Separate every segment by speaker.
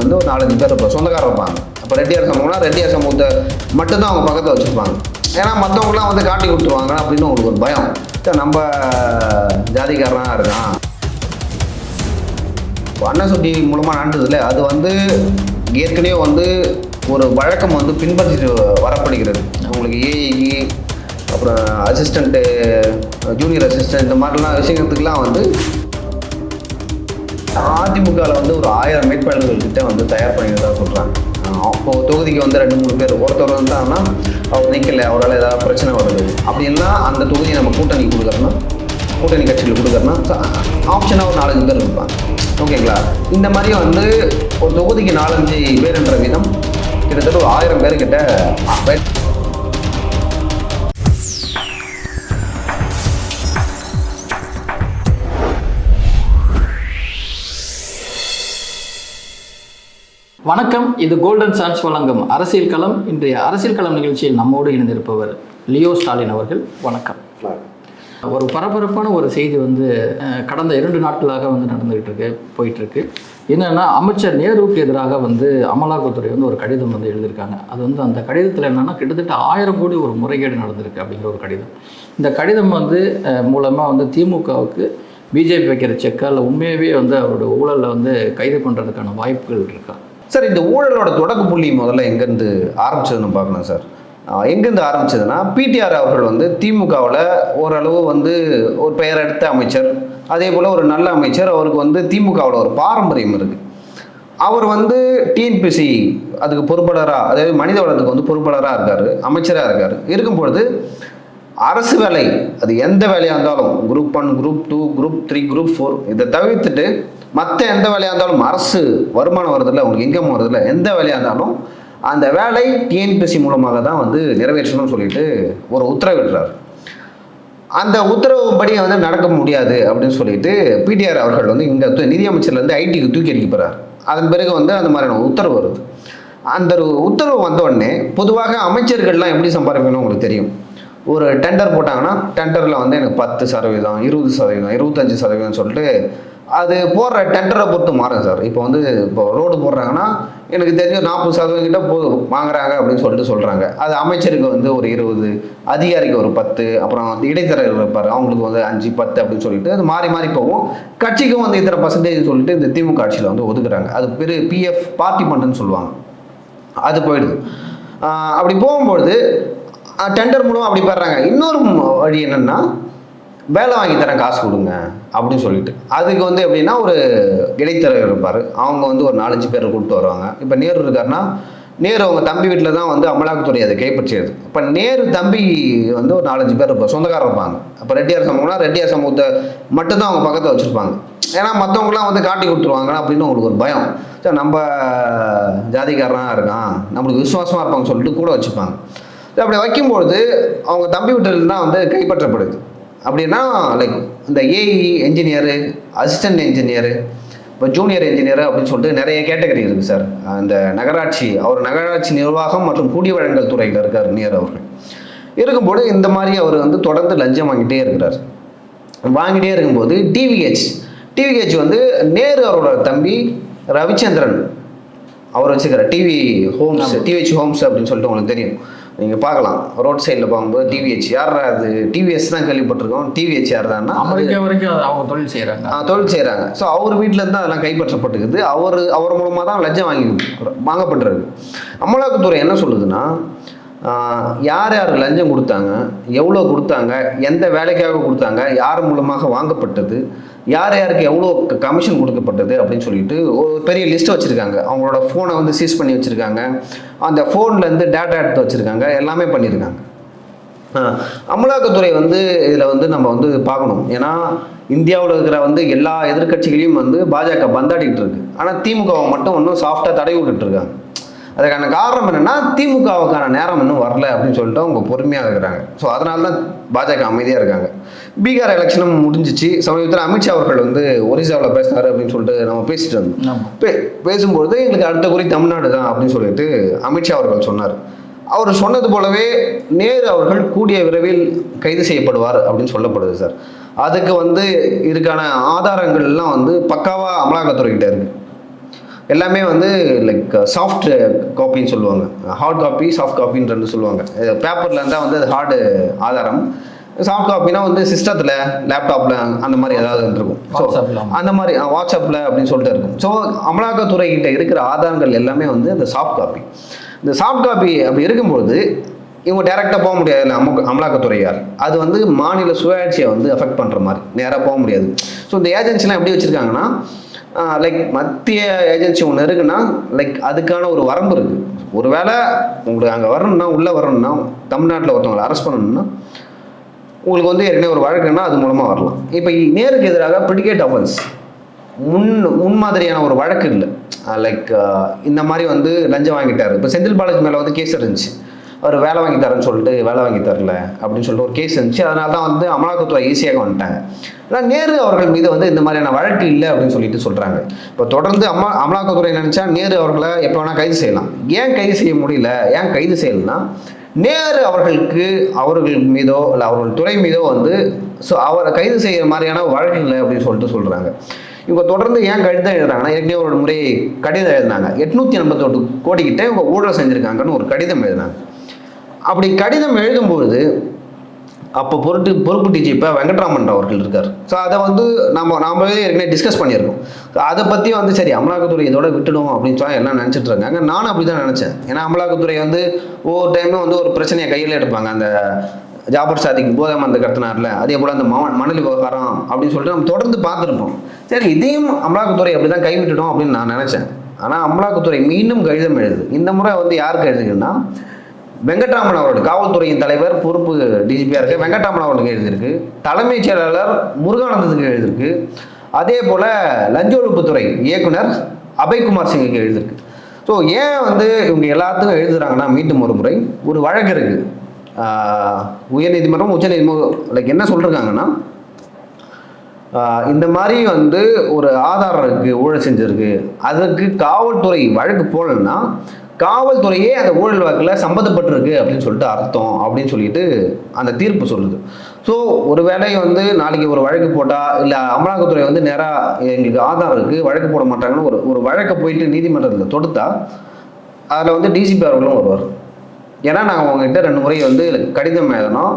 Speaker 1: வந்து ஒரு நாலஞ்சு பேர் இருப்பாங்க. சொந்தக்காரர் இருப்பாங்க. அப்போ ரெட்டியார் சமூகம்னா ரெட்டியார் சமூகத்தை மட்டும்தான் அவங்க பக்கத்தில் வச்சுருப்பாங்க. ஏன்னா மற்றவங்களாம் வந்து காட்டி கொடுத்துருவாங்க அப்படின்னு அவங்களுக்கு ஒரு பயம். சார் நம்ம ஜாதிக்காரனாக இருக்கான். அண்ணன் சுட்டி மூலமாக நடந்ததில்ல அது வந்து ஏற்கனவே வந்து ஒரு வழக்கம் வந்து பின்பற்றிட்டு வரப்படுகிறது. அவங்களுக்கு ஏஐஇ அப்புறம் அசிஸ்டண்ட்டு ஜூனியர் அசிஸ்டன்ட் இந்த மாதிரிலாம் விஷயத்துக்குலாம் வந்து அதிமுகவில் வந்து ஒரு ஆயிரம் வேட்பாளர்கள் கிட்ட வந்து தயார் பண்ணிக்கிறதா சொல்கிறாங்க அப்போ தொகுதிக்கு வந்து ரெண்டு மூணு பேர் ஒருத்தர் வந்தாங்கன்னா அவர் நிற்கல அவரால் ஏதாவது பிரச்சனை வருது. அப்படின்னா அந்த தொகுதியை நம்ம கூட்டணி கொடுக்குறோன்னா கூட்டணி கட்சிகள் கொடுக்குறோன்னா ஆப்ஷனாக ஒரு நாலஞ்சு பேர் இருப்பாங்க. ஓகேங்களா இந்த மாதிரி வந்து ஒரு தொகுதிக்கு நாலஞ்சு பேருன்ற விதம் கிட்டத்தட்ட ஒரு ஆயிரம் பேர்கிட்ட
Speaker 2: வணக்கம் இது கோல்டன் சான்ஸ் வழங்கும் அரசியல் களம். இன்றைய அரசியல் களம் நிகழ்ச்சியில் நம்மோடு இணைந்திருப்பவர் லியோ ஸ்டாலின் அவர்கள். வணக்கம். ஒரு பரபரப்பான ஒரு செய்தி வந்து கடந்த இரண்டு நாட்களாக வந்து நடந்துகிட்டு இருக்கு போயிட்டு இருக்கு என்னன்னா அமைச்சர் நேருவுக்கு எதிராக வந்து அமலாக்கத்துறை வந்து ஒரு கடிதம் வந்து எழுதியிருக்காங்க. அது வந்து அந்த கடிதத்தில் என்னன்னா கிட்டத்தட்ட ஆயிரம் கோடி ஒரு முறைகேடு நடந்திருக்கு அப்படிங்கிற ஒரு கடிதம். இந்த கடிதம் வந்து மூலமாக வந்து திமுகவுக்கு பிஜேபி வைக்கிற செக்கால் இல்லை உண்மையாகவே வந்து அவரோட ஊழலில் வந்து கைது பண்ணுறதுக்கான வாய்ப்புகள் இருக்கா?
Speaker 1: சார் இந்த ஊழலோட தொடக்க புள்ளி முதல்ல எங்கேருந்து ஆரம்பிச்சதுன்னு பார்க்கணும் சார். எங்கேருந்து ஆரம்பிச்சதுன்னா பிடிஆர் அவர்கள் வந்து திமுகவில் ஓரளவு வந்து ஒரு பெயர் எடுத்த அமைச்சர் அதே போல் ஒரு நல்ல அமைச்சர் அவருக்கு வந்து திமுகவில் ஒரு பாரம்பரியம் இருக்குது அவர் வந்து டிஎன்பிசி அதுக்கு பொறுப்பாளராக அதாவது மனித வளத்துக்கு வந்து பொறுப்பாளராக இருக்கார் அமைச்சராக இருக்கார். இருக்கும் பொழுது அரசு வேலை. அது எந்த வேலையாக இருந்தாலும் group one group two group three group four இதை தவிர்த்துட்டு மற்ற எந்த வேலையாக இருந்தாலும் அரசு வருமானம் வருதில்ல உங்களுக்கு இன்கம் வருதில்ல எந்த வேலையாக இருந்தாலும் அந்த வேலை டிஎன்பிசி மூலமாக தான் வந்து நிறைவேற்றணும்னு சொல்லிட்டு ஒரு உத்தரவிடுறார் அந்த உத்தரவுப்படி வந்து நடக்க முடியாது அப்படின்னு சொல்லிட்டு பிடிஆர் அவர்கள் வந்து இந்த து- நிதியமைச்சர்லேருந்து ஐடிக்கு தூக்கி அடிக்கப்படுறார் அதன் பிறகு வந்து அந்த மாதிரியான உத்தரவு வருது. அந்த ஒரு உத்தரவு வந்த உடனே பொதுவாக அமைச்சர்கள்லாம் எப்படி சம்பாதிக்கணும் உங்களுக்கு தெரியும்? ஒரு டெண்டர் போட்டாங்கன்னா டெண்டரில் வந்து எனக்கு பத்து சதவீதம் இருபது சதவீதம் இருபத்தஞ்சி சதவீதம் சொல்லிட்டு அது போடுற டெண்டரை பொறுத்து மாறும் சார். இப்போ வந்து இப்போ ரோடு போடுறாங்கன்னா எனக்கு தெரிஞ்ச நாற்பது சதவீதம் கிட்ட போ வாங்குறாங்க அப்படின்னு சொல்லிட்டு சொல்கிறாங்க அது அமைச்சருக்கு வந்து ஒரு இருபது அதிகாரிக்கு ஒரு பத்து அப்புறம் வந்து இடைத்தரகர் இருப்பார். அவங்களுக்கு வந்து அஞ்சு பத்து அப்படின்னு சொல்லிட்டு அது மாறி மாறி போகும். கட்சிக்கும் வந்து இத்தனை பர்சன்டேஜ் சொல்லிட்டு இந்த திமுக ஆட்சியில் வந்து ஒதுக்குறாங்க. அது பெரு பிஎஃப் பார்ட்டி மண்டன்னு சொல்லுவாங்க. அது போயிடுது. அப்படி போகும்பொழுது டெண்டர் மூலம் அப்படி பெறாங்க இன்னொரு வழி என்னன்னா வேலை வாங்கி தரேன் காசு கொடுங்க அப்படின்னு சொல்லிட்டு. அதுக்கு வந்து எப்படின்னா ஒரு இடைத்தரகர் இருப்பார். அவங்க வந்து ஒரு நாலஞ்சு பேரை கூப்பிட்டு வருவாங்க. இப்போ நேரு இருக்காருன்னா நேரு அவங்க தம்பி வீட்டில் தான் வந்து அமலாக்கத்துறை அதை கைப்பற்றியது. இப்போ நேரு தம்பி வந்து ஒரு நாலஞ்சு பேர் இருப்பார். சொந்தக்காரர் இருப்பாங்க. அப்போ ரெட்டியார் சமூகம்னா ரெட்டியார் சமூகத்தை மட்டும்தான் அவங்க பக்கத்தில் வச்சுருப்பாங்க. ஏன்னா மற்றவங்களாம் வந்து காட்டி கொடுத்துருவாங்க. அப்படின்னு அவங்களுக்கு ஒரு பயம். சார் நம்ம ஜாதிக்காரனாக இருக்கான். நம்மளுக்கு விசுவாசமாக இருப்பாங்க சொல்லிட்டு கூட வச்சுப்பாங்க. அப்படி வைக்கும்பொழுது அவங்க தம்பி வீட்டில் தான் வந்து கைப்பற்றப்படுது. அப்படின்னா லைக் இந்த ஏஇ என்ஜினியரு அசிஸ்டன்ட் என்ஜினியரு இப்போ ஜூனியர் இன்ஜினியர் அப்படின்னு சொல்லிட்டு நிறைய கேட்டகரி இருக்குது சார் அந்த நகராட்சி அவர் நகராட்சி நிர்வாகம் மற்றும் குடி வழங்கல் துறையில் இருக்கார் நேர் அவர்கள். இருக்கும்போது இந்த மாதிரி அவர் வந்து தொடர்ந்து லஞ்சம் வாங்கிட்டே இருக்கிறார். வாங்கிட்டே இருக்கும்போது டிவிஹெச் டிவிஹெச் வந்து நேரு அவரோட தம்பி ரவிச்சந்திரன். அவர் வச்சுக்கிற டிவி ஹோம்ஸ் டிவிஹெச் ஹோம்ஸ் அப்படின்னு சொல்லிட்டு உங்களுக்கு தெரியும். நீங்கள் பார்க்கலாம். ரோட் சைடில் பார்க்கும்போது டிவிஹெச் யார் அது டிவிஎஸ் தான் கேள்விப்பட்டிருக்கோம். டிவிஹெச் யார்
Speaker 2: அமெரிக்கா வரைக்கும் அவங்க தொழில் செய்கிறாங்க
Speaker 1: தொழில் செய்கிறாங்க ஸோ அவர் வீட்டில் இருந்து அதெல்லாம் கைப்பற்றப்பட்டுக்குது. அவர் அவர் மூலமாக தான் லஞ்சம் வாங்கி வாங்கப்பட்டிருக்கு. அமலாக்கத்துறை என்ன சொல்லுதுன்னா யார் யார் லஞ்சம் கொடுத்தாங்க எவ்வளோ கொடுத்தாங்க எந்த வேலைக்காக கொடுத்தாங்க யார் மூலமாக வாங்கப்பட்டது யார் யாருக்கு எவ்வளோ கமிஷன் கொடுக்கப்பட்டது அப்படின்னு சொல்லிட்டு ஒரு பெரிய லிஸ்ட் வச்சுருக்காங்க. அவங்களோட ஃபோனை வந்து சீஸ் பண்ணி வச்சுருக்காங்க. அந்த ஃபோன்லேருந்து டேட்டா எடுத்து வச்சுருக்காங்க. எல்லாமே பண்ணியிருக்காங்க அமலாக்கத்துறை வந்து இதில் வந்து நம்ம வந்து பார்க்கணும். ஏன்னா இந்தியாவில் இருக்கிற வந்து எல்லா எதிர்க்கட்சிகளையும் வந்து பாஜக பந்தாடிக்கிட்டு இருக்கு. ஆனால் திமுகவை மட்டும் இன்னும் சாஃப்டாக தடை விட்டுட்டு இருக்காங்க. அதுக்கான காரணம் என்னன்னா திமுகவுக்கான நேரம் இன்னும் வரல அப்படின்னு சொல்லிட்டு அவங்க பொறுமையாக இருக்கிறாங்க. ஸோ அதனால தான் பாஜக அமைதியாக இருக்காங்க. பீகார் எலெக்ஷனும் முடிஞ்சிச்சு. சமீபத்தில் அமித்ஷா அவர்கள் வந்து ஒரிசாவில் பேசினாரு அப்படின்னு சொல்லிட்டு நம்ம பேசிட்டு இருந்தோம். பே பேசும்பொழுது எங்களுக்கு அடுத்த குறி தமிழ்நாடு தான் அப்படின்னு சொல்லிட்டு அமித்ஷா அவர்கள் சொன்னார். அவர் சொன்னது போலவே நேரு அவர்கள் கூடிய விரைவில் கைது செய்யப்படுவார் அப்படின்னு சொல்லப்படுது சார். அதுக்கு வந்து இதுக்கான ஆதாரங்கள் எல்லாம் வந்து பக்காவா அமலாக்கத்துறைகிட்ட இருக்கு. எல்லாமே வந்து லைக் சாஃப்ட் காப்பின்னு சொல்லுவாங்க. ஹார்ட் காப்பி சாஃப்ட் காப்பின்னு ரெண்டு சொல்லுவாங்க. பேப்பரில் இருந்தால் வந்து அது ஹார்டு ஆதாரம். சாஃப்ட் காப்பினா வந்து சிஸ்டத்தில் லேப்டாப்பில் அந்த மாதிரி ஏதாவது இருக்கும் ஸோ. அந்த மாதிரி வாட்ஸ்அப்பில் அப்படின்னு சொல்லிட்டு இருக்கும். ஸோ அமலாக்கத்துறை கிட்ட இருக்கிற ஆதாரங்கள் எல்லாமே வந்து அந்த சாஃப்ட் காப்பி இந்த சாஃப்ட் காப்பி அப்படி இருக்கும்பொழுது இவங்க டேரெக்டாக போக முடியாது அம அமலாக்கத்துறையார் அது வந்து மாநில சுயாட்சியை வந்து அஃபெக்ட் பண்ணுற மாதிரி. நேராக போக முடியாது. ஸோ இந்த ஏஜென்சிலாம் எப்படி வச்சுருக்காங்கன்னா லைக் மத்திய ஏஜென்சி ஒன்று இருக்குன்னா லைக் அதுக்கான ஒரு வரம்பு இருக்குது ஒருவேளை உங்களுக்கு அங்கே வரணும்னா உள்ளே வரணும்னா தமிழ்நாட்டில் ஒருத்தவங்களை அரெஸ்ட் பண்ணணும்னா உங்களுக்கு வந்து ஏற்கனவே ஒரு வழக்குன்னா அது மூலமாக வரலாம். இப்போ நேருக்கு எதிராக பிரிடிகேட் அவன்ஸ் முன் முன்மாதிரியான ஒரு வழக்கு இல்லை. லைக் இந்த மாதிரி வந்து லஞ்சம் வாங்கிட்டார். இப்போ செந்தில் பாலாஜி மேலே வந்து கேஸ் இருந்துச்சு. அவர் வேலை வாங்கி தரேன்னு சொல்லிட்டு வேலை வாங்கி தரல அப்படின்னு சொல்லிட்டு ஒரு கேஸ் இருந்துச்சு. அதனால தான் வந்து அமலாக்கத்துறை ஈஸியாக வந்துட்டாங்க. ஆனால் நேரு அவர்கள் மீது வந்து இந்த மாதிரியான வழக்கு இல்லை அப்படின்னு சொல்லிட்டு சொல்கிறாங்க இப்போ தொடர்ந்து அம்மா அமலாக்கத்துறை நினச்சா நேரு அவர்களை எப்போ வேணால் கைது செய்யலாம். ஏன் கைது செய்ய முடியல? ஏன் கைது செய்யலைன்னா நேரு அவர்களுக்கு அவர்கள் மீதோ இல்லை அவர்கள் துறை மீதோ வந்து ஸோ அவரை கைது செய்கிற மாதிரியான வழக்கு இல்லை அப்படின்னு சொல்லிட்டு சொல்கிறாங்க இவங்க தொடர்ந்து ஏன் கடிதம் எழுதுறாங்கன்னா ஏற்கனவே ஒரு முறை கடிதம் எழுதினாங்க. எட்நூற்றி எண்பத்தெட்டு கோடிக்கிட்ட இவங்க ஊழல் செஞ்சுருக்காங்கன்னு ஒரு கடிதம் எழுதினாங்க. அப்படி கடிதம் எழுதும்பொழுது அப்போ பொருட்டு பொறுப்பு டிஜிபி வெங்கட்ராமன் அவர்கள் இருக்கார். ஸோ அதை வந்து நம்ம நாமளே ஏற்கனவே டிஸ்கஸ் பண்ணியிருக்கோம். அதை பற்றி வந்து சரி அமலாக்கத்துறை இதோட விட்டுடும் அப்படின்னு சொல்லி எல்லாம் நினச்சிட்டு இருக்காங்க. நானும் அப்படி தான் நினச்சேன். ஏன்னா அமலாக்கத்துறை வந்து ஒவ்வொரு டைமும் வந்து ஒரு பிரச்சனையை கையில் எடுப்பாங்க. அந்த ஜாபர் சாதிக்கு போதை மருந்து கடத்தினார்ல அதே போல் அந்த மவன் மணல் விவகாரம் அப்படின்னு சொல்லிட்டு நம்ம தொடர்ந்து பார்த்துருப்போம். சரி இதையும் அமலாக்கத்துறை அப்படி தான் கைவிட்டுடும் அப்படின்னு நான் நினச்சேன். ஆனால் அமலாக்கத்துறை மீண்டும் கடிதம் எழுதுது இந்த முறை வந்து யாருக்கு எழுதுங்கன்னா வெங்கட்ராமன் அவர்கள் காவல்துறையின் தலைவர் பொறுப்பு டிஜிபியாக இருக்கு வெங்கட்ராமன் அவர்களுக்கு எழுதியிருக்கு. தலைமைச் செயலாளர் முருகானந்தத்துக்கு எழுதியிருக்கு. அதே போல் லஞ்ச ஒழிப்புத்துறை இயக்குனர் அபய்குமார் சிங்குக்கு எழுதியிருக்கு. ஸோ ஏன் வந்து இவங்க எல்லாத்துக்கும் எழுதுறாங்கன்னா மீண்டும் ஒரு முறை ஒரு வழக்கு இருக்குது உயர்நீதிமன்றம் உச்சநீதிமன்றம் லைக் என்ன சொல்லிருக்காங்கன்னா இந்த மாதிரி வந்து ஒரு ஆதாரம் இருக்கு ஊழல் செஞ்சிருக்கு. அதுக்கு காவல்துறை வழக்கு போடலன்னா காவல்துறையே அந்த ஊழல் வழக்கில் சம்மந்தப்பட்டிருக்கு அப்படின்னு சொல்லிட்டு அர்த்தம் அப்படின்னு சொல்லிட்டு அந்த தீர்ப்பு சொல்லுது. ஸோ ஒரு வேலை வந்து நாளைக்கு ஒரு வழக்கு போட்டால் இல்லை அமலாக்கத்துறை வந்து நேராக எங்களுக்கு ஆதாரம் இருக்குது வழக்கு போட மாட்டாங்கன்னு ஒரு ஒரு வழக்கை போயிட்டு நீதிமன்றத்தில் தொடுத்தா அதில் வந்து டிஜிபி அவர்களும் வருவார். ஏன்னா நாங்கள் உங்ககிட்ட ரெண்டு முறை வந்து கடிதம் எழுதணும்.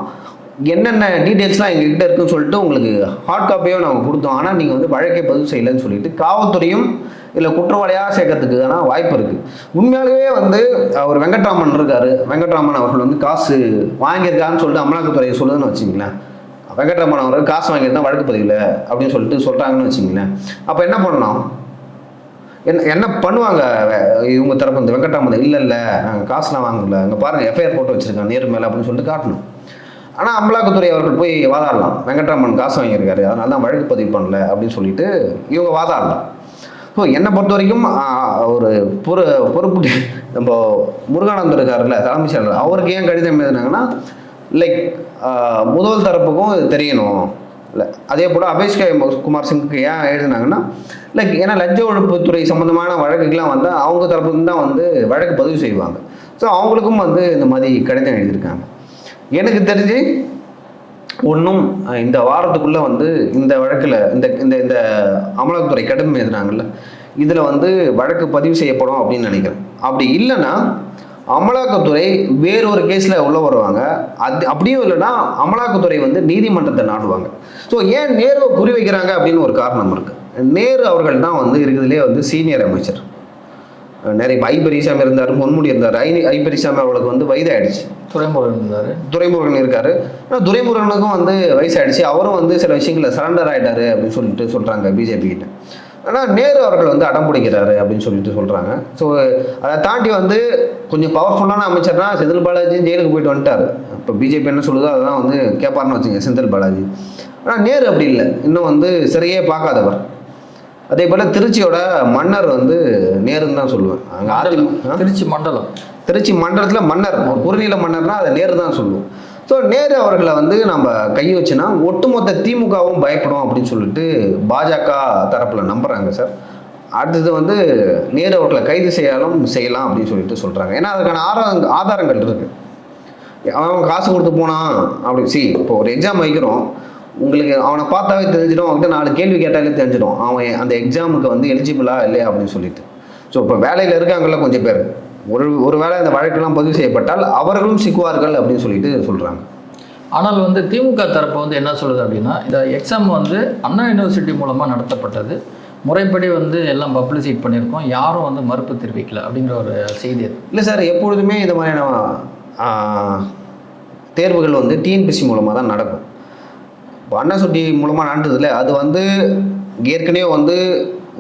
Speaker 1: என்னென்ன டீட்டெயில்ஸ்லாம் எங்ககிட்ட இருக்குன்னு சொல்லிட்டு உங்களுக்கு ஹார்ட் காப்பியோ நாங்கள் கொடுத்தோம். ஆனால் நீங்கள் வந்து வழக்கே பதிவு செய்யலைன்னு சொல்லிட்டு காவல்துறையும் இல்லை குற்றவாளியாக சேர்க்கறதுக்கு ஆனால் வாய்ப்பு இருக்குது உண்மையாலேயே வந்து அவர் வெங்கட்ராமன் இருக்கார். வெங்கட்ராமன் அவர்கள் வந்து காசு வாங்கியிருக்காருன்னு சொல்லிட்டு அமலாக்கத்துறை சொல்லுதுன்னு வச்சுங்களேன் வெங்கட்ராமன் அவர்கள் காசு வாங்கியிருந்தா வழக்கு பதிவில் அப்படின்னு சொல்லிட்டு சொல்கிறாங்கன்னு வச்சுங்களேன் அப்போ என்ன பண்ணலாம் என்ன என்ன பண்ணுவாங்க? வே- இவங்க தரப்பு இந்த வெங்கட்ராமன் இல்லை இல்லை நாங்கள் காசுலாம் வாங்கல. அங்கே பாருங்கள் எஃப்ஐஆர் போட்டு வச்சிருக்கோம் நேரு மேலே அப்படின்னு சொல்லிட்டு காட்டணும். ஆனால் அமலாக்கத்துறை அவர்கள் போய் வாதாடலாம். வெங்கட்ராமன் காசு வாங்கியிருக்காரு அதனால தான் வழக்கு பதிவு பண்ணல அப்படின்னு சொல்லிட்டு இவங்க வாதாடலாம். ஸோ என்னை பொறுத்த வரைக்கும் ஒரு பொறு பொறுப்பு நம்ம முருகானந்தர் இருக்காருல்ல தலைமை செயலர் அவருக்கு ஏன் கடிதம் எழுதினாங்கன்னா லைக் முதல் தரப்புக்கும் தெரியணும். இல்லை அதே போல் அபேஷ்கா குமார் சிங்குக்கு ஏன் எழுதினாங்கன்னா லைக் ஏன்னா லஞ்ச ஒழிப்புத்துறை சம்மந்தமான வழக்குக்கெலாம் வந்து அவங்க தரப்புல தான் வந்து வழக்கு பதிவு செய்வாங்க. ஸோ அவங்களுக்கும் வந்து இந்த மாதிரி கடிதம் எழுதியிருக்காங்க. எனக்கு தெரிஞ்சு ஒன்றும் இந்த வாரத்துக்குள்ளே வந்து இந்த வழக்கில் இந்த இந்த இந்த அமலாக்கத்துறை கடும் எழுதுனாங்கல்ல இதில் வந்து வழக்கு பதிவு செய்யப்படும் அப்படின்னு நினைக்கிறேன். அப்படி இல்லைன்னா அமலாக்கத்துறை வேறொரு கேஸில் உள்ளே வருவாங்க. அது அப்படியும் இல்லைன்னா அமலாக்கத்துறை வந்து நீதிமன்றத்தை நாடுவாங்க. ஸோ ஏன் நேருவை குறி வைக்கிறாங்க அப்படின்னு ஒரு காரணம் இருக்குது நேரு அவர்கள் தான் வந்து இருக்கிறதுலே வந்து சீனியர் அமைச்சர். நிறைய பெரியசாமி இருந்தார் பொன்முடி இருந்தார். ஐ ஐ பெரியசாமி அவர்களுக்கு வந்து வயதாயிடுச்சு.
Speaker 2: துறைமுருகன் இருந்தார்.
Speaker 1: துரைமுருகன் இருக்காரு. ஆனால் துரைமுருகனுக்கும் வந்து வயசாயிடுச்சு. அவரும் வந்து சில விஷயங்களில் சரண்டர் ஆயிட்டாரு அப்படின்னு சொல்லிட்டு சொல்றாங்க பிஜேபி கிட்ட. ஆனால் நேரு அவர்கள் வந்து அடம் பிடிக்கிறாரு அப்படின்னு சொல்லிட்டு சொல்றாங்க. ஸோ அதை தாண்டி வந்து கொஞ்சம் பவர்ஃபுல்லான அமைச்சர்னா செந்தில் பாலாஜி ஜெயிலுக்கு போயிட்டு வந்துட்டாரு. இப்போ பிஜேபி என்ன சொல்லுதோ அதெல்லாம் வந்து கேட்பாருன்னு வச்சுங்க செந்தில் பாலாஜி. ஆனால் நேரு அப்படி இல்லை. இன்னும் வந்து சிறையே பார்க்காதவர். அதே போல் திருச்சியோட மன்னர் வந்து நேருன்னு தான் சொல்லுவேன். அங்கே அதிமுக
Speaker 2: திருச்சி மண்டலம்.
Speaker 1: திருச்சி மண்டலத்தில் மன்னர் ஒரு குறுநில மன்னர்னா அதை நேரு தான் சொல்லுவோம். ஸோ நேரு அவர்களை வந்து நம்ம கை வச்சுனா ஒட்டுமொத்த திமுகவும் பயப்படும் அப்படின்னு சொல்லிட்டு பாஜக தரப்பில் நம்புறாங்க சார். அடுத்தது வந்து நேரு அவர்களை கைது செய்யலாம் செய்யலாம் அப்படின்னு சொல்லிட்டு சொல்கிறாங்க ஏன்னா அதுக்கான ஆதார ஆதாரங்கள் இருக்கு. அவன் காசு கொடுத்து போனான். அப்படி சி இப்போ ஒரு எக்ஸாம் வைக்கிறோம். உங்களுக்கு அவனை பார்த்தாவே தெரிஞ்சிடும் அவன்கிட்ட நாலு கேள்வி கேட்டாலே தெரிஞ்சிடும். அவன் அந்த எக்ஸாமுக்கு வந்து எலிஜிபிளா இல்லையா அப்படின்னு சொல்லிட்டு. ஸோ இப்போ வேலையில் இருக்காங்கல்ல கொஞ்சம் பேர். ஒரு ஒரு வேளை இந்த வழக்கெல்லாம் பதிவு செய்யப்பட்டால் அவர்களும் சிக்குவார்கள் அப்படின்னு சொல்லிட்டு சொல்கிறாங்க
Speaker 2: ஆனால் வந்து திமுக தரப்பு வந்து என்ன சொல்லுது அப்படின்னா இந்த எக்ஸாம் வந்து அண்ணா யூனிவர்சிட்டி மூலமாக நடத்தப்பட்டது. முறைப்படி வந்து எல்லாம் பப்ளிசிட் பண்ணியிருக்கோம். யாரும் வந்து மறுப்பு தெரிவிக்கல அப்படிங்கிற ஒரு செய்தி
Speaker 1: இல்லை சார் எப்பொழுதுமே இந்த மாதிரியான தேர்வுகள் வந்து டிஎன்பிசி மூலமாக தான் நடக்கும். இப்போ அண்ணா சுட்டி மூலமாக நடந்ததில்ல அது வந்து ஏற்கனவே வந்து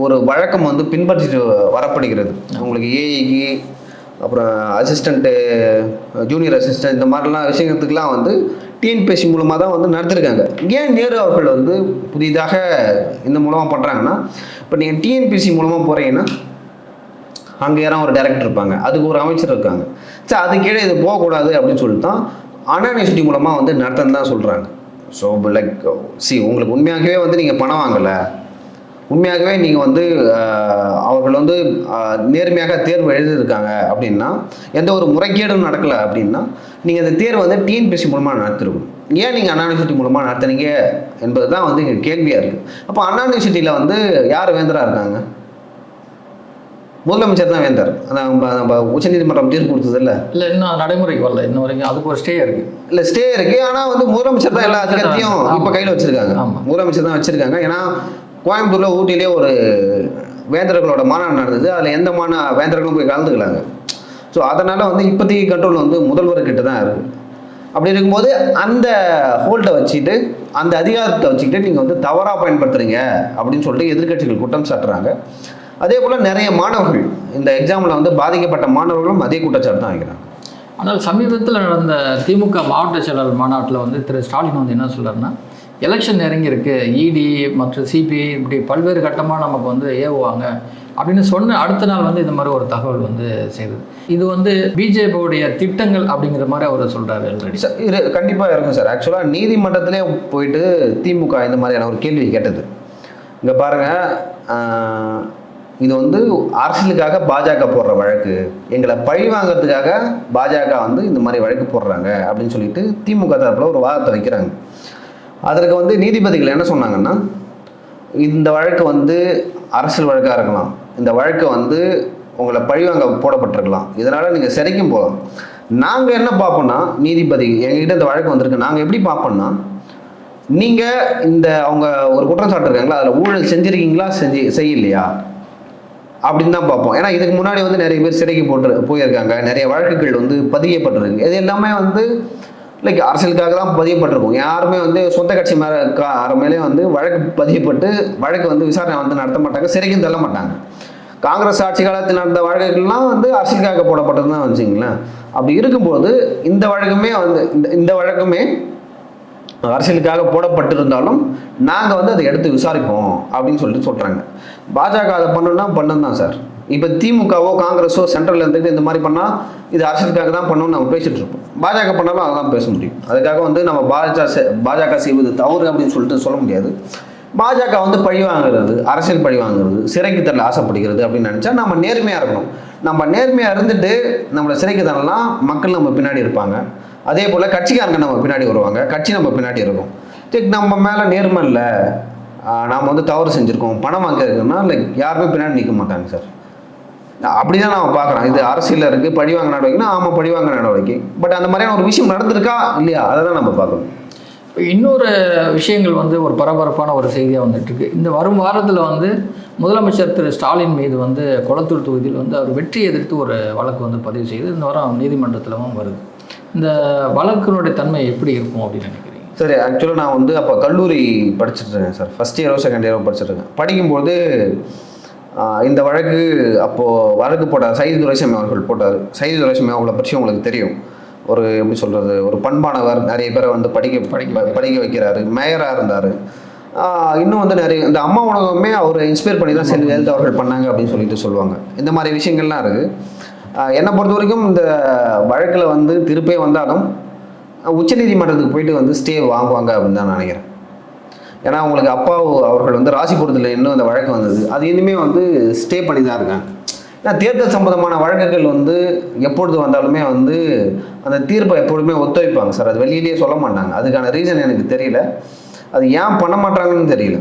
Speaker 1: ஒரு வழக்கம் வந்து பின்பற்றிட்டு வரப்படுகிறது. உங்களுக்கு ஏஐக்கு அப்புறம் அசிஸ்டண்ட்டு ஜூனியர் அசிஸ்டன்ட் இந்த மாதிரிலாம் விஷயத்துக்கெலாம் வந்து டிஎன்பிஎஸ்சி மூலமாக தான் வந்து நடத்திருக்காங்க. ஏன் நேரு அவர்கள் வந்து புதிதாக இந்த மூலமாக பண்ணுறாங்கன்னா இப்போ நீங்கள் டிஎன்பிஎஸ்சி மூலமாக போகிறீங்கன்னா அங்கே யாரும் ஒரு டேரக்டர் இருப்பாங்க. அதுக்கு ஒரு அமைச்சர் இருக்காங்க. சரி அது கீழே இது போகக்கூடாது அப்படின்னு சொல்லிட்டு தான் அண்ணா யூனிவர்சிட்டி மூலமாக வந்து நடத்தன்னு தான் சொல்கிறாங்க ஸோ லைக் சி உங்களுக்கு உண்மையாகவே வந்து நீங்கள் பணம் வாங்கலை. உண்மையாகவே நீங்கள் வந்து uh, அவர்கள் வந்து uh, நேர்மையாக தேர்வு எழுதியிருக்காங்க அப்படின்னா எந்த ஒரு முறைகேடும் நடக்கலை அப்படின்னா நீங்கள் அந்த தேர்வு வந்து டிஎன்பிஎஸ்சி மூலமாக நடத்திருக்கணும். ஏன் நீங்கள் அண்ணா யூனிவர்சிட்டி மூலமாக நடத்துனீங்க என்பது தான் வந்து இங்கே கேள்வியாக இருக்குது அப்போ அண்ணா யூனிவர்சிட்டியில் வந்து யார் வேந்தராக இருக்காங்க? முதலமைச்சர் தான் வேந்தார். நம்ம உச்சநீதிமன்றம் தீர்ப்பு கொடுத்தது இல்லை
Speaker 2: இல்லை இன்னும் நடைமுறைக்கு வரல. இன்ன வரைக்கும் அதுக்கு ஒரு ஸ்டே இருக்கு.
Speaker 1: இல்லை ஸ்டே இருக்கு. ஆனால் வந்து முதலமைச்சர் தான் எல்லா அதிகாரத்தையும். இப்போ கையில் வச்சிருக்காங்க. முதலமைச்சர் தான் வச்சிருக்காங்க. ஏன்னா கோயம்புத்தூர்ல ஊட்டியிலே ஒரு வேந்தர்களோட மாநாடு நடந்தது. அதில் எந்த மான வேந்தர்களும் போய் கலந்துக்கலாங்க. ஸோ அதனால வந்து இப்போதைக்கு கண்ட்ரோல் வந்து முதல்வர்கிட்ட தான் இருக்கு. அப்படி இருக்கும்போது அந்த ஹோல்டை வச்சுட்டு அந்த அதிகாரத்தை வச்சுக்கிட்டு நீங்கள் வந்து தவறாக பயன்படுத்துறீங்க அப்படின்னு சொல்லிட்டு எதிர்க்கட்சிகள் குற்றம் சாட்டுறாங்க. அதே போல் நிறைய மாணவர்கள் இந்த எக்ஸாமில் வந்து பாதிக்கப்பட்ட மாணவர்களும் அதே குற்றச்சாட்டு தான் வைக்கிறாங்க.
Speaker 2: ஆனால் சமீபத்தில் நடந்த திமுக மாவட்ட செயலாளர் மாநாட்டில் வந்து திரு ஸ்டாலின் வந்து என்ன சொல்றாருன்னா எலெக்ஷன் நெருங்கி இருக்கு இடி மற்றும் சிபிஐ இப்படி பல்வேறு கட்டமாக நமக்கு வந்து ஏவுவாங்க அப்படின்னு சொன்ன அடுத்த நாள் வந்து இந்த மாதிரி ஒரு தகவல் வந்து செய்யுது இது வந்து பிஜேபியோடைய திட்டங்கள் அப்படிங்கிற மாதிரி அவர் சொல்றாரு ஆல்ரெடி
Speaker 1: சார் இது கண்டிப்பாக இருக்கும் சார். ஆக்சுவலாக நீதிமன்றத்திலே போயிட்டு திமுக இந்த மாதிரியான ஒரு கேள்வி கேட்டது. இங்கே பாருங்கள் இது வந்து அரசியலுக்காக பாஜக போடுற வழக்கு. எங்களை பழி வாங்குறதுக்காக பாஜக வந்து இந்த மாதிரி வழக்கு போடுறாங்க அப்படின்னு சொல்லிட்டு திமுக தரப்பில் ஒரு வாதத்தை வைக்கிறாங்க. அதற்கு வந்து நீதிபதிகள் என்ன சொன்னாங்கன்னா இந்த வழக்கு வந்து அரசியல் வழக்காக இருக்கலாம். இந்த வழக்கு வந்து உங்களை பழிவாங்க போடப்பட்டிருக்கலாம். இதனால் நீங்கள் சிறைக்கும் போகலாம். நாங்கள் என்ன பார்ப்போம்னா நீதிபதி எங்ககிட்ட இந்த வழக்கு வந்திருக்கு. நாங்கள் எப்படி பார்ப்போம்னா நீங்கள் இந்த அவங்க ஒரு குற்றம் சாட்டிருக்காங்களா அதில் ஊழல் செஞ்சுருக்கீங்களா? செஞ்சு செய்யலையா? அப்படின்னு தான் பார்ப்போம். ஏன்னா இதுக்கு முன்னாடி வந்து நிறைய பேர் சிறைக்கு போட்டு போயிருக்காங்க. நிறைய வழக்குகள் வந்து பதியப்பட்டிருக்கு. இது எல்லாமே வந்து லைக் அரசியலுக்காக தான் பதியப்பட்டிருக்கும். யாருமே வந்து சொந்த கட்சி மேலே மேலே வந்து வழக்கு பதியப்பட்டு வழக்கு வந்து விசாரணை வந்து நடத்த மாட்டாங்க. சிறைக்கும் தள்ள மாட்டாங்க. காங்கிரஸ் ஆட்சி காலத்தில் நடந்த வழக்குகள்லாம் வந்து அரசியலுக்காக போடப்பட்டது தான் வச்சுங்களேன் அப்படி இருக்கும்போது இந்த வழக்குமே வந்து இந்த இந்த வழக்குமே அரசியலுக்காக போடப்பட்டிருந்தாலும் நாங்கள் வந்து அதை எடுத்து விசாரிப்போம் அப்படின்னு சொல்லிட்டு சொல்கிறாங்க பாஜக அதை பண்ணணும்னா பண்ணணும் தான் சார். இப்போ திமுகவோ காங்கிரஸோ சென்ட்ரலில் இருந்துட்டு இந்த மாதிரி பண்ணால் இது அரசியலுக்காக தான் பண்ணணும்னு நம்ம பேசிட்டு இருப்போம். பாஜக பண்ணாலும் அதை தான் பேச முடியும். அதுக்காக வந்து நம்ம பாஜக செ- பாஜக செய்வது தவறு அப்படின்னு சொல்லிட்டு சொல்ல முடியாது. பாஜக வந்து பழி வாங்குறது அரசியல் பழி வாங்குறது சிறைக்கு தரல ஆசைப்படுகிறது அப்படின்னு நினச்சா நம்ம நேர்மையாக இருக்கணும். நம்ம நேர்மையாக இருந்துட்டு நம்மளை சிறைக்கு தரலாம் மக்கள் நம்ம பின்னாடி இருப்பாங்க. அதே போல் கட்சிக்காரங்க நம்ம பின்னாடி வருவாங்க. கட்சி நம்ம பின்னாடி இருக்கும். சரி நம்ம மேலே நேர்மை இல்லை. நாம் வந்து தவறு செஞ்சுருக்கோம். பணம் வாங்க இருக்குன்னா லைக் யாருமே பின்னாடி நிற்க மாட்டாங்க சார் அப்படிதான் நான் பார்க்குறேன் இது அரசியலில் இருக்குது பழிவாங்க நடவடிக்கைனா ஆமாம் பழிவாங்க நடவடிக்கை. பட் அந்த மாதிரியான ஒரு விஷயம் நடந்திருக்கா? இல்லையா? அதை தான் நம்ம பார்க்கணும்.
Speaker 2: இப்போ இன்னொரு விஷயங்கள் வந்து ஒரு பரபரப்பான ஒரு செய்தியாக வந்துட்டுருக்கு. இந்த வரும் வாரத்தில் வந்து முதலமைச்சர் திரு. ஸ்டாலின் மீது வந்து கொளத்தூர் தொகுதியில் வந்து அவர் வெற்றி எதிர்த்து ஒரு வழக்கு வந்து பதிவு செய்து இந்த வாரம் நீதிமன்றத்திலவும் வருது. இந்த வழக்கினுடைய தன்மை எப்படி இருக்கும் அப்படின்னு நினைக்கிறீங்க?
Speaker 1: சரி ஆக்சுவலாக நான் வந்து அப்போ கல்லூரி படிச்சுட்டு இருக்கேன் சார் ஃபஸ்ட் இயரோ செகண்ட் இயரோ படிச்சுட்டு இருக்கேன் படிக்கும்போது இந்த வழக்கு அப்போது வழக்கு போட்ட சைது துரைசாமி அவர்கள் போட்டார். சைது துரைசாமி அவங்கள பற்றி உங்களுக்கு தெரியும். ஒரு எப்படி சொல்கிறது ஒரு பண்பானவர் நிறைய பேரை வந்து படிக்க படிக்க படிக்க வைக்கிறாரு. மேயராக இருந்தார். இன்னும் வந்து நிறைய இந்த அம்மா உணவகமே அவரை இன்ஸ்பயர் பண்ணி தான் செல்வி எழுத்து அவர்கள் பண்ணாங்க அப்படின்னு சொல்லிட்டு சொல்லுவாங்க. இந்த மாதிரி விஷயங்கள்லாம் இருக்குது என்னை பொறுத்த வரைக்கும் இந்த வழக்கில் வந்து திருப்பே வந்தாலும் உச்சநீதிமன்றத்துக்கு போயிட்டு வந்து ஸ்டே வாங்குவாங்க அப்படின்னு தான் நான் நினைக்கிறேன். ஏன்னா உங்களுக்கு அப்பா அவர்கள் வந்து ராசிபுரத்தில் இன்னும் அந்த வழக்கு வந்தது. அது இனிமே வந்து ஸ்டே பண்ணி தான் இருக்காங்க ஏன்னா தேர்தல் சம்பந்தமான வழக்குகள் வந்து எப்பொழுது வந்தாலுமே வந்து அந்த தீர்ப்பை எப்பொழுதுமே ஒத்துழைப்பாங்க சார். அது வெளியிலேயே சொல்ல மாட்டாங்க. அதுக்கான ரீசன் எனக்கு தெரியல. அது ஏன் பண்ண மாட்டாங்கன்னு தெரியல.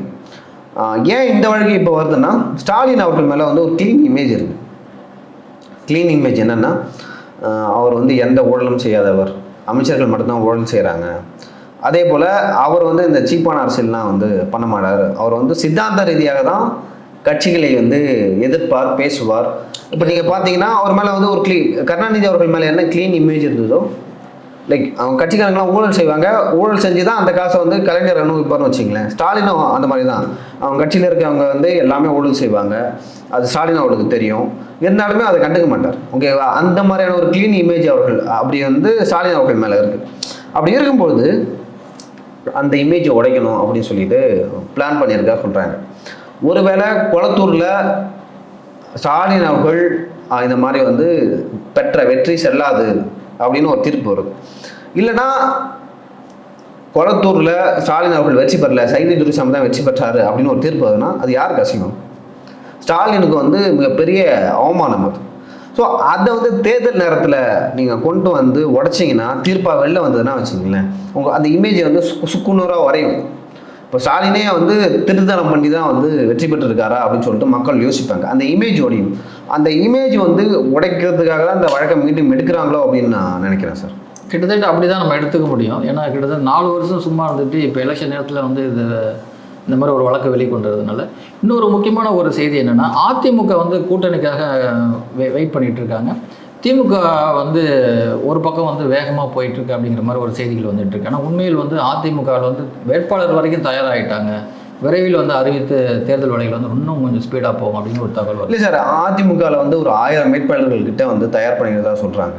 Speaker 1: ஏன் இந்த வழக்கு இப்போ வருதுன்னா ஸ்டாலின் அவர்கள் மேலே வந்து ஒரு கிளீன் இமேஜ் இருக்குது க்ளீன் இமேஜ் என்னென்னா அவர் வந்து எந்த ஊழலும் செய்யாதவர். அமைச்சர்கள் மட்டும்தான் ஊழல் செய்கிறாங்க அதே போல் அவர் வந்து இந்த சீப்பான அரசியல்லாம் வந்து பண்ண மாட்டார். அவர் வந்து சித்தாந்த ரீதியாக தான் கட்சிகளை வந்து எதிர்ப்பார் பேசுவார். இப்போ நீங்கள் பார்த்தீங்கன்னா அவர் மேலே வந்து ஒரு க்ளீ கருணாநிதி அவர்கள் மேலே என்ன க்ளீன் இமேஜ் இருந்ததோ லைக் அவங்க கட்சிக்காரங்களாம் ஊழல் செய்வாங்க. ஊழல் செஞ்சு தான் அந்த காசை வந்து கலைஞர் அனுபவிப்பார்னு வச்சுங்களேன் ஸ்டாலினும் அந்த மாதிரி தான் அவங்க கட்சியில் இருக்கவங்க வந்து எல்லாமே ஊழல் செய்வாங்க. அது ஸ்டாலின் அவர்களுக்கு தெரியும். இருந்தாலுமே அதை கண்டுக்க மாட்டார். ஓகேவா அந்த மாதிரியான ஒரு க்ளீன் இமேஜ் அவர்கள் அப்படி வந்து ஸ்டாலின் அவர்கள் மேலே இருக்குது அப்படி இருக்கும்பொழுது அந்த இமேஜை உடைக்கணும் அப்படின்னு சொல்லிட்டு பிளான் பண்ணியிருக்கா சொல்கிறாங்க ஒருவேளை குளத்தூரில் ஸ்டாலின் அவர்கள் இந்த மாதிரி வந்து பெற்ற வெற்றி செல்லாது அப்படின்னு ஒரு தீர்ப்பு வருது இல்லைன்னா கொளத்தூரில் ஸ்டாலின் அவர்கள் வெற்றி பெறல சைதை துரிசாமி தான் வெற்றி பெற்றாரு அப்படின்னு ஒரு தீர்ப்பு வருதுன்னா அது யாருக்கு அசிங்கம் ஸ்டாலினுக்கு வந்து மிகப்பெரிய அவமானம் அது. ஸோ அதை வந்து தேர்தல் நேரத்தில் நீங்கள் கொண்டு வந்து உடைச்சிங்கன்னா தீர்ப்பாக வெளில வந்ததுன்னா வச்சுங்களேன் உங்கள் அந்த இமேஜை வந்து சுக்குநூறாக வரையும். இப்போ ஸ்டாலினே வந்து திருத்தலம் பண்ணி தான் வந்து வெற்றி பெற்றிருக்காரா அப்படின்னு சொல்லிட்டு மக்கள் யோசிப்பாங்க. அந்த இமேஜ் ஒடியும் அந்த இமேஜ் வந்து உடைக்கிறதுக்காக தான் இந்த வழக்கம் மீண்டும் எடுக்கிறாங்களோ அப்படின்னு நான் நினைக்கிறேன் சார்.
Speaker 2: கிட்டத்தட்ட அப்படி தான் நம்ம எடுத்துக்க முடியும். ஏன்னா கிட்டத்தட்ட நாலு வருஷம் சும்மா இருந்துட்டு இப்போ எலெக்ஷன் நேரத்தில் வந்து இது இந்த மாதிரி ஒரு வழக்கை வெளிக்கொண்டதுனால இன்னொரு முக்கியமான ஒரு செய்தி என்னென்னா அதிமுக வந்து கூட்டணிக்காக வெ- வெயிட் பண்ணிகிட்டு இருக்காங்க திமுக வந்து ஒரு பக்கம் வந்து வேகமாக போயிட்டுருக்கு அப்படிங்கிற மாதிரி ஒரு செய்திகள் வந்துட்டுருக்கு. ஆனால் உண்மையில் வந்து அதிமுகவில் வந்து வேட்பாளர் வரைக்கும் தயாராகிட்டாங்க விரைவில் வந்து அறிவித்து தேர்தல் வேலைகள் வந்து இன்னும் கொஞ்சம் ஸ்பீடாக போகும் அப்படின்னு ஒரு தகவல்
Speaker 1: இல்லை சார் அதிமுகவில் வந்து ஒரு ஆயிரம் வேட்பாளர்கள் கிட்ட வந்து தயார் பண்ணிக்கிறதா சொல்கிறாங்க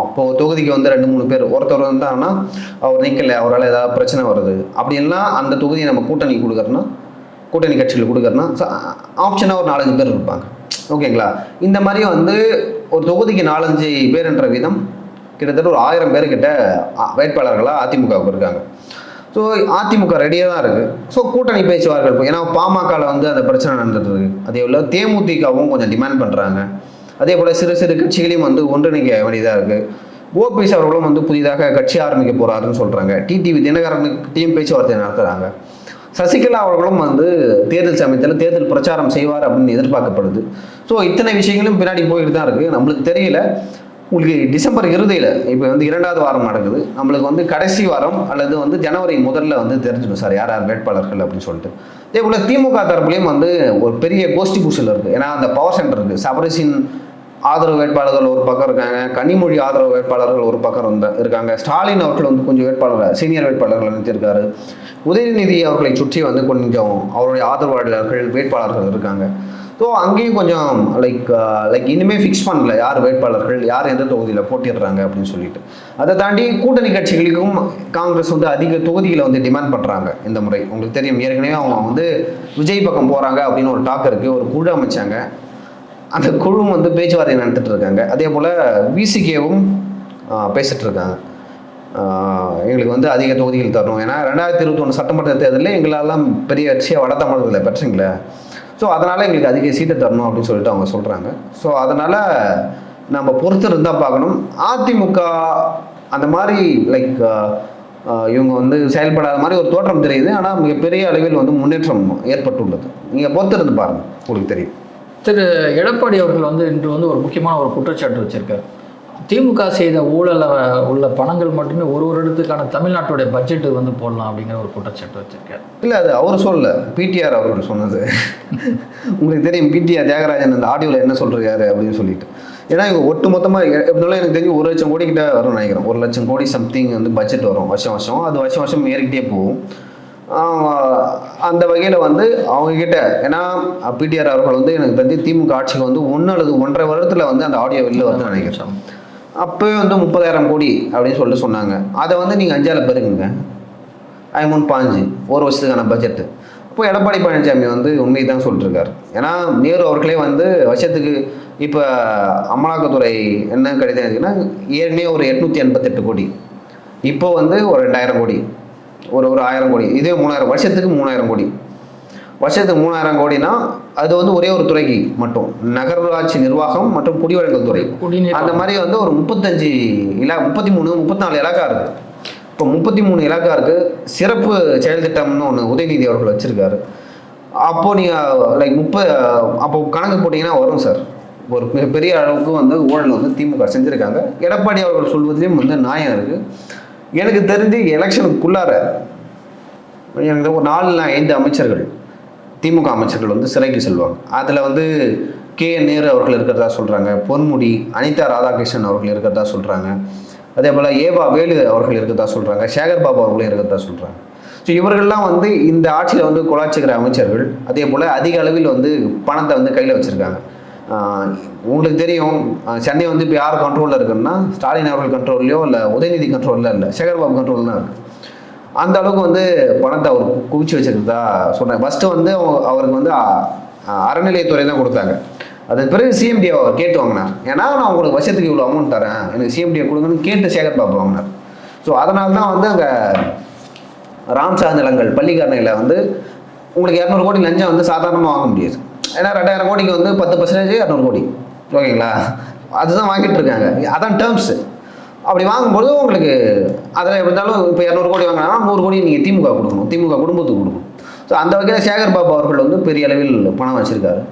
Speaker 1: அப்போ தொகுதிக்கு வந்து ரெண்டு மூணு பேர் ஒருத்தர் வந்தாங்கன்னா அவர் நிற்கல அவரால் ஏதாவது பிரச்சனை வருது. அப்படின்லாம் அந்த தொகுதியை நம்ம கூட்டணி கொடுக்குறோன்னா கூட்டணி கட்சிகள் கொடுக்குறோன்னா ஆப்ஷனாக ஒரு நாலஞ்சு பேர் இருப்பாங்க. ஓகேங்களா? இந்த மாதிரி வந்து ஒரு தொகுதிக்கு நாலஞ்சு பேருன்ற விதம் கிட்டத்தட்ட ஒரு ஆயிரம் பேர்கிட்ட வேட்பாளர்களாக அதிமுகவுக்கு இருக்காங்க. ஸோ அதிமுக ரெடியாக தான் இருக்குது ஸோ கூட்டணி பேச்சுவார்கள் இப்போ ஏன்னா பாமகவில் வந்து அந்த பிரச்சனை நடந்துட்டு இருக்கு. அதே போல் தேமுதிகவும் கொஞ்சம் டிமாண்ட் பண்ணுறாங்க அதே போல் சிறு சிறு கட்சிகளையும் வந்து ஒன்றிணைக்க வேண்டியதாக இருக்குது ஓபிஎஸ் அவர்களும் வந்து புதிதாக கட்சி ஆரம்பிக்க போகிறாருன்னு சொல்கிறாங்க டிடிவி தினகரனுக்கிட்டையும் பேச்சுவார்த்தை நடத்துகிறாங்க சசிகலா அவர்களும் வந்து தேர்தல் சமயத்தில் தேர்தல் பிரச்சாரம் செய்வார் அப்படின்னு எதிர்பார்க்கப்படுது. ஸோ இத்தனை விஷயங்களும் பின்னாடி போயிட்டு தான் இருக்குது நம்மளுக்கு தெரியல. உங்களுக்கு டிசம்பர் இறுதியில் இப்போ வந்து இரண்டாவது வாரம் நடக்குது. நம்மளுக்கு வந்து கடைசி வாரம் அல்லது வந்து ஜனவரி முதல்ல வந்து தெரிஞ்சிடும் சார் யார் யார் வேட்பாளர்கள் அப்படின்னு சொல்லிட்டு. இதே போல் திமுக தரப்புலையும் வந்து ஒரு பெரிய கோஷ்டி பூசல் இருக்குது ஏன்னா அந்த பவர் சென்டர் இருக்குது சபரிசின் ஆதரவு வேட்பாளர்கள் ஒரு பக்கம் இருக்காங்க. கனிமொழி ஆதரவு வேட்பாளர்கள் ஒரு பக்கம் வந்து இருக்காங்க. ஸ்டாலின் அவர்கள் வந்து கொஞ்சம் வேட்பாளர் சீனியர் வேட்பாளர்கள் நிறுத்தியிருக்காரு உதயநிதி அவர்களை சுற்றி வந்து கொஞ்சம் அவருடைய ஆதரவாளர்கள் வேட்பாளர்கள் இருக்காங்க. ஸோ அங்கேயும் கொஞ்சம் லைக் லைக் இனிமேல் ஃபிக்ஸ் பண்ணல. யார் வேட்பாளர்கள் யார் எந்த தொகுதியில் போட்டிடுறாங்க அப்படின்னு சொல்லிட்டு. அதை தாண்டி கூட்டணி கட்சிகளுக்கும் காங்கிரஸ் வந்து அதிக தொகுதிகளை வந்து டிமாண்ட் பண்ணுறாங்க இந்த முறை. உங்களுக்கு தெரியும் ஏற்கனவே அவங்க வந்து விஜய் பக்கம் போகிறாங்க அப்படின்னு ஒரு டாக் இருக்குது ஒரு குழு அமைச்சாங்க. அந்த குழுவும் வந்து பேச்சுவார்த்தை நடத்திட்டு இருக்காங்க. அதே போல் விசிகேவும் பேசிகிட்டு இருக்காங்க. எங்களுக்கு வந்து அதிக தொகுதிகள் தரணும். ஏன்னா ரெண்டாயிரத்தி இருபத்தொன்று சட்டமன்ற தேர்தலில் எங்களெல்லாம் பெரிய வெற்றியாக வட தமிழகத்தில் பெற்றீங்களே. ஸோ அதனால் எங்களுக்கு அதிக சீட்டை தரணும் அப்படின்னு சொல்லிட்டு அவங்க சொல்கிறாங்க ஸோ அதனால் நம்ம பொறுத்து இருந்தால் பார்க்கணும். அதிமுக அந்த மாதிரி லைக் uh, uh, இவங்க வந்து செயல்படாத மாதிரி ஒரு தோற்றம் தெரியுது. ஆனால் மிகப்பெரிய அளவில் வந்து முன்னேற்றம் ஏற்பட்டுள்ளது. நீங்கள் பொறுத்து இருந்து பாருங்கள் உங்களுக்கு தெரியும்.
Speaker 2: திரு. எடப்பாடி அவர்கள் வந்து இன்று வந்து ஒரு முக்கியமான ஒரு குற்றச்சாட்டு வச்சுருக்காரு. திமுக செய்த ஊழல உள்ள பணங்கள் மட்டுமே ஒரு ஒரு இடத்துக்கான தமிழ்நாட்டுடைய பட்ஜெட்டு வந்து போடலாம் அப்படிங்கிற ஒரு குற்றச்சாட்டு வச்சிருக்காரு.
Speaker 1: இல்லை அது அவர் சொல்லல. பிடிஆர் அவர்கள் சொன்னது. உங்களுக்கு தெரியும் பிடிஆர் தியாகராஜன் அந்த ஆடியோவில் என்ன சொல்றாரு அப்படின்னு சொல்லிட்டு. ஏன்னா இவங்க ஒட்டு மொத்தமாக எப்படினாலும் எனக்கு தெரிஞ்சு ஒரு லட்சம் கோடி கிட்ட வரும்னு நினைக்கிறேன். ஒரு லட்சம் கோடி சம்திங் வந்து பட்ஜெட் வரும் வருஷம் வருஷம். அது வருஷம் வருஷம் ஏறிக்கிட்டே போகும். அந்த வகையில் வந்து அவங்க கிட்ட ஏன்னா பிடிஆர் அவர்கள் வந்து எனக்கு தெரிஞ்சு திமுக ஆட்சிக்கு வந்து ஒன்று அல்லது ஒன்றரை வருடத்தில் வந்து அந்த ஆடியோ வெளில வந்து நினைக்கிறேன். அப்போவே வந்து முப்பதாயிரம் கோடி அப்படின்னு சொல்லிட்டு சொன்னாங்க. அதை வந்து நீங்கள் அஞ்சால பெருக்குங்க. ஐமூன் பாஞ்சு ஒரு வருஷத்துக்கான பட்ஜெட்டு இப்போ எடப்பாடி பழனிசாமி வந்து உண்மையை தான் சொல்லிட்டுருக்காரு. ஏன்னா நேரு அவர்களே வந்து வருஷத்துக்கு இப்போ அமலாக்கத்துறை என்ன கடிதம் இருக்குன்னா ஏற்கனவே ஒரு எட்நூற்றி எண்பத்தெட்டு கோடி. இப்போ வந்து ஒரு ரெண்டாயிரம் கோடி. ஒரு ஒரு ஆயிரம் கோடி. இதே மூணாயிரம் வருஷத்துக்கு மூணாயிரம் கோடி. வருஷத்துக்கு மூணாயிரம் கோடினா அது வந்து ஒரே ஒரு துறைக்கு மட்டும். நகராட்சி நிர்வாகம் மற்றும் குடிவழங்கல் துறை. அந்த மாதிரி வந்து ஒரு முப்பத்தஞ்சு இலா முப்பத்தி மூணு முப்பத்தி நாலு இலாக்கா இருக்கு இப்போ முப்பத்தி மூணு இலாக்கா இருக்கு சிறப்பு செயல் திட்டம்னு ஒன்று உதயநிதி அவர்கள் வச்சிருக்காரு. அப்போ நீங்கள் லைக் முப்ப அப்போ கணக்கு போட்டிங்கன்னா வரும் சார். ஒரு பெ- பெரிய அளவுக்கு வந்து ஊழல் வந்து திமுக செஞ்சுருக்காங்க. எடப்பாடி அவர்கள் சொல்வதிலும் வந்து நியாயம் இருக்குது எனக்கு தெரிஞ்சு எலெக்ஷனுக்குள்ளார எனக்கு ஒரு நாலு ஐந்து அமைச்சர்கள் திமுக அமைச்சர்கள் வந்து சிறைக்கு செல்வாங்க. அதில் வந்து கே. நேரு அவர்கள் இருக்கிறதா சொல்கிறாங்க பொன்முடி அனிதா ராதாகிருஷ்ணன் அவர்கள் இருக்கிறதா சொல்கிறாங்க அதே போல் ஏவா வேலு அவர்கள் இருக்கிறதா சொல்கிறாங்க சேகர் பாபு அவர்களும் இருக்கிறதா சொல்கிறாங்க ஸோ இவர்கள்லாம் வந்து இந்த ஆட்சியில் வந்து குலாச்சுக்கிற அமைச்சர்கள் அதே போல் அதிக அளவில் வந்து பணத்தை வந்து கையில் வச்சுருக்காங்க. உங்களுக்கு தெரியும் சென்னை வந்து இப்போ யார் கண்ட்ரோலில் இருக்குன்னா ஸ்டாலின் அவர்கள் கண்ட்ரோல்லையோ இல்லை உதயநிதி கண்ட்ரோலில் இல்லை சேகர் பாபு கண்ட்ரோல் தான் இருக்குது அந்த அளவுக்கு வந்து பணத்தை அவர் குவிச்சு வச்சிருந்ததா சொன்னாங்க. ஃபஸ்ட்டு வந்து அவருக்கு வந்து அறநிலையத்துறை தான் கொடுத்தாங்க. அதன் பிறகு சிஎம்டி அவர் கேட்டு வாங்கினார். ஏன்னா நான் உங்களுக்கு வருஷத்துக்கு இவ்வளோ அமௌண்ட் தரேன். எனக்கு சிஎம்டியை கொடுங்கன்னு கேட்டு சேகர் பாபு வாங்கினார். ஸோ அதனால தான் வந்து அங்கே ராம்சா நிலங்கள் பள்ளிக்கரணையில் வந்து உங்களுக்கு இரநூறு கோடி லஞ்சம் வந்து சாதாரணமாக வாங்க முடியாது. ஏன்னா ரெண்டாயிரம் கோடிக்கு வந்து பத்து பர்சன்டேஜ் இரநூறு கோடி. ஓகேங்களா? அதுதான் வாங்கிட்டு இருக்காங்க. அதான் டேர்ம்ஸு அப்படி வாங்கும்போது உங்களுக்கு அதில் எப்படி இருந்தாலும் இப்போ இரநூறு கோடி வாங்கினா நூறு கோடி நீங்கள் திமுக கொடுக்கணும். திமுக குடும்பத்துக்கு கொடுக்கணும். ஸோ அந்த வகையில் சேகர் பாபு அவர்கள் வந்து பெரிய அளவில் பணம் வச்சுருக்காரு.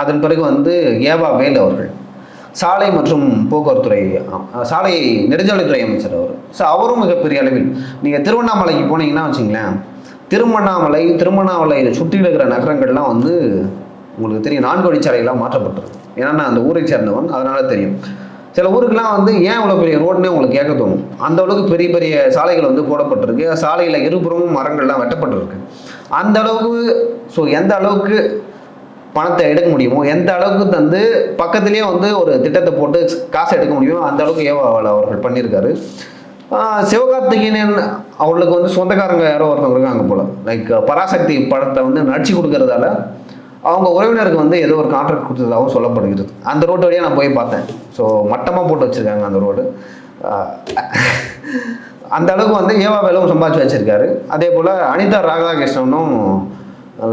Speaker 1: அதன் பிறகு வந்து ஏவா வேல் அவர்கள் சாலை மற்றும் போக்குவரத்துறை சாலை நெடுஞ்சாலைத்துறை அமைச்சர் அவர். ஸோ அவரும் மிகப்பெரிய அளவில் நீங்கள் திருவண்ணாமலைக்கு போனீங்கன்னா வச்சுங்களேன் திருவண்ணாமலை திருவண்ணாமலை சுற்றி இருக்கிற நகரங்கள்லாம் வந்து உங்களுக்கு தெரியும் நான்கு வழிச்சாலைகளாக மாற்றப்பட்டிருக்கு. ஏன்னா நான் அந்த ஊரை சேர்ந்தவன் அதனால தெரியும். சில ஊருக்கெல்லாம் வந்து ஏன் இவ்வளோ பெரிய ரோடுனே உங்களுக்கு கேட்க தோணும்? அந்த அளவுக்கு பெரிய பெரிய சாலைகள் வந்து போடப்பட்டிருக்கு. சாலையில் இருபுறமும் மரங்கள்லாம் வெட்டப்பட்டிருக்கு. அந்த அளவுக்கு ஸோ எந்த அளவுக்கு பணத்தை எடுக்க முடியுமோ எந்த அளவுக்கு தந்து பக்கத்துலேயே வந்து ஒரு திட்டத்தை போட்டு காசை எடுக்க முடியுமோ அந்த அளவுக்கு ஏவாவல் அவர்கள் பண்ணியிருக்காரு. சிவகார்த்திகேயன் அவர்களுக்கு வந்து சொந்தக்காரங்க யாரோ ஒருத்தவங்க இருக்காங்க போல. லைக் பராசக்தி படத்தை வந்து நடிச்சு கொடுக்கறதால அவங்க உறவினருக்கு வந்து ஏதோ ஒரு கான்ட்ராக்ட் கொடுத்ததாகவும் சொல்லப்படுகிறது. அந்த ரோடு வழியாக நான் போய் பார்த்தேன். ஸோ மட்டமாக போட்டு வச்சுருக்காங்க அந்த ரோடு அந்த அளவுக்கு வந்து ஏவா வேலவும் சம்பாதிச்சு வச்சுருக்காரு. அதே போல் அனிதா ராதாகிருஷ்ணனும்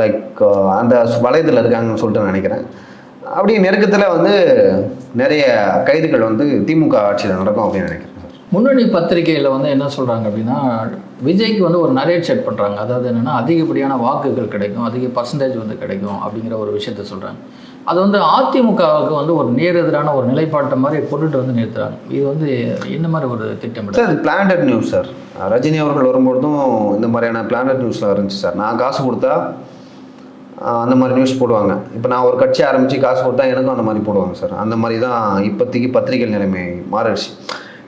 Speaker 1: லைக் அந்த வளையத்தில் இருக்காங்கன்னு சொல்லிட்டு நினைக்கிறேன். அப்படி நெருக்கத்தில் வந்து நிறைய கைதுகள் வந்து திமுக ஆட்சியில் நடக்கும் அப்படின்னு நினைக்கிறேன்.
Speaker 2: முன்னணி பத்திரிகையில் வந்து என்ன சொல்கிறாங்க அப்படின்னா விஜய்க்கு வந்து ஒரு நரேட் செட் பண்ணுறாங்க அதாவது என்னென்னா அதிகப்படியான வாக்குகள் கிடைக்கும் அதிக பர்சன்டேஜ் வந்து கிடைக்கும் அப்படிங்கிற ஒரு விஷயத்த சொல்கிறாங்க அது வந்து அதிமுகவுக்கு வந்து ஒரு நேரெதிரான ஒரு நிலைப்பாட்டை மாதிரி கொண்டுட்டு வந்து நிறுத்துறாங்க. இது வந்து என்ன மாதிரி ஒரு திட்டம்
Speaker 1: sir planted news sir. Rajini அவர்கள் வரும்பொழுதும் இந்த மாதிரியான பிளான்டட் நியூஸ்லாம் இருந்துச்சு சார். நான் காசு கொடுத்தா அந்த மாதிரி நியூஸ் போடுவாங்க. இப்போ நான் ஒரு கட்சி ஆரம்பித்து காசு கொடுத்தா எனக்கும் அந்த மாதிரி போடுவாங்க சார். அந்த மாதிரி தான் இப்போதைக்கு பத்திரிகை நிலைமை மாறிடுச்சு.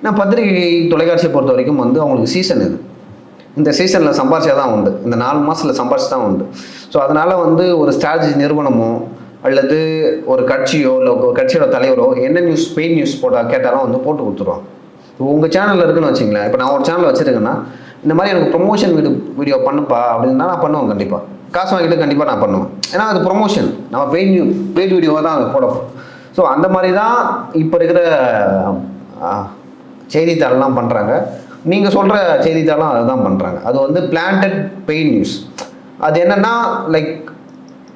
Speaker 1: நான் பத்திரிகை தொலைக்காட்சியை பொறுத்த வரைக்கும் வந்து அவங்களுக்கு சீசன் இது. இந்த சீசனில் சம்பாரிச்சா தான் உண்டு. இந்த நாலு மாதத்தில் சம்பாரிச்சு தான் உண்டு. ஸோ அதனால் வந்து ஒரு ஸ்ட்ராட்டஜி நிறுவனமோ அல்லது ஒரு கட்சியோ இல்லை ஒரு கட்சியோட தலைவரோ என்ன நியூஸ் பெயின் நியூஸ் போட்டால் கேட்டாலும் வந்து போட்டு கொடுத்துருவான் இப்போ உங்கள் சேனலில் இருக்குன்னு வச்சிங்களேன் இப்போ நான் ஒரு சேனல் வச்சுருக்கேன்னா இந்த மாதிரி எனக்கு ப்ரொமோஷன் வீடியோ வீடியோ பண்ணுப்பா அப்படின்னா நான் பண்ணுவேன் கண்டிப்பாக காசு வாங்கிட்டு கண்டிப்பாக நான் பண்ணுவேன். ஏன்னா அது ப்ரொமோஷன் நம்ம பெய்ட் நியூ பெய்ட் வீடியோவை தான் அது ஸோ அந்த மாதிரி தான் இப்போ இருக்கிற செய்தித்தாள்லாம் பண்ணுறாங்க நீங்கள் சொல்கிற செய்தித்தாளும் அதை தான் பண்ணுறாங்க அது வந்து பிளான்டட் பெயின் நியூஸ் அது என்னென்னா லைக்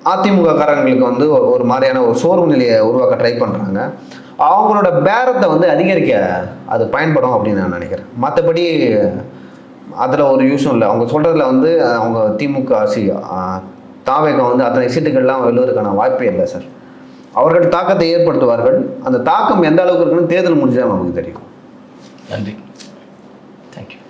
Speaker 1: அதிமுககாரங்களுக்கு வந்து ஒரு- மாதிரியான ஒரு சோர்வு நிலையை உருவாக்க ட்ரை பண்ணுறாங்க அவங்களோட பேரத்தை வந்து அதிகரிக்க அது பயன்படும் அப்படின்னு நான் நினைக்கிறேன். மற்றபடி அதில் ஒரு யூஸும் இல்லை. அவங்க சொல்கிறதுல வந்து அவங்க திமுக ஆசி தாவேகம் வந்து அத்தனை சீட்டுகள்லாம் வெல்வதற்கான வாய்ப்பே இல்லை சார். அவர்கள் தாக்கத்தை ஏற்படுத்துவார்கள். அந்த தாக்கம் எந்த அளவுக்கு இருக்குன்னு தேர்தல் முடிஞ்சால் நமக்கு தெரியும்.
Speaker 2: நன்றி